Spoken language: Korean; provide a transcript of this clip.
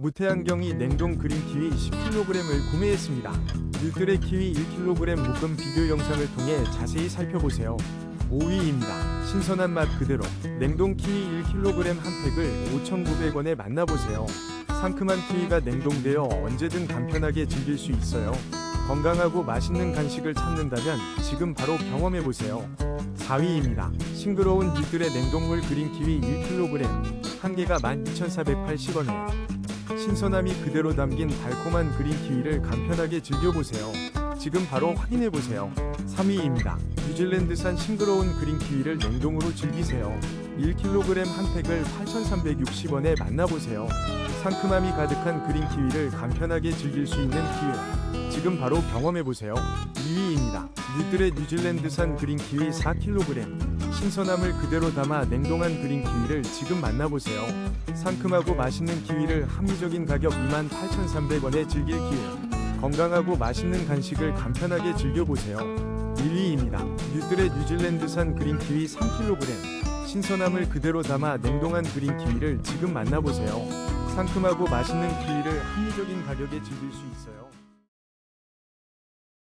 무태안경이 냉동 그린 키위 10kg을 구매했습니다. 뉴들의 키위 1kg 묶음 비교 영상을 통해 자세히 살펴보세요. 5위입니다. 신선한 맛 그대로 냉동 키위 1kg 한 팩을 5,900원에 만나보세요. 상큼한 키위가 냉동되어 언제든 간편하게 즐길 수 있어요. 건강하고 맛있는 간식을 찾는다면 지금 바로 경험해보세요. 4위입니다. 싱그러운 뉴들의 냉동물 그린 키위 1kg 한 개가 12,480원에 신선함이 그대로 담긴 달콤한 그린 키위를 간편하게 즐겨보세요. 지금 바로 확인해보세요. 3위입니다. 뉴질랜드산 싱그러운 그린 키위를 냉동으로 즐기세요. 1kg 한 팩을 8,360원에 만나보세요. 상큼함이 가득한 그린 키위를 간편하게 즐길 수 있는 기회. 지금 바로 경험해보세요. 2위입니다. 뉴들의 뉴질랜드산 그린 키위 4kg. 신선함을 그대로 담아 냉동한 그린 키위를 지금 만나보세요. 상큼하고 맛있는 키위를 합리적인 가격 28,300원에 즐길 기회. 건강하고 맛있는 간식을 간편하게 즐겨보세요. 1위입니다. 뉴들의 뉴질랜드산 그린 키위 3kg. 신선함을 그대로 담아 냉동한 그린 키위를 지금 만나보세요. 상큼하고 맛있는 키위를 합리적인 가격에 즐길 수 있어요.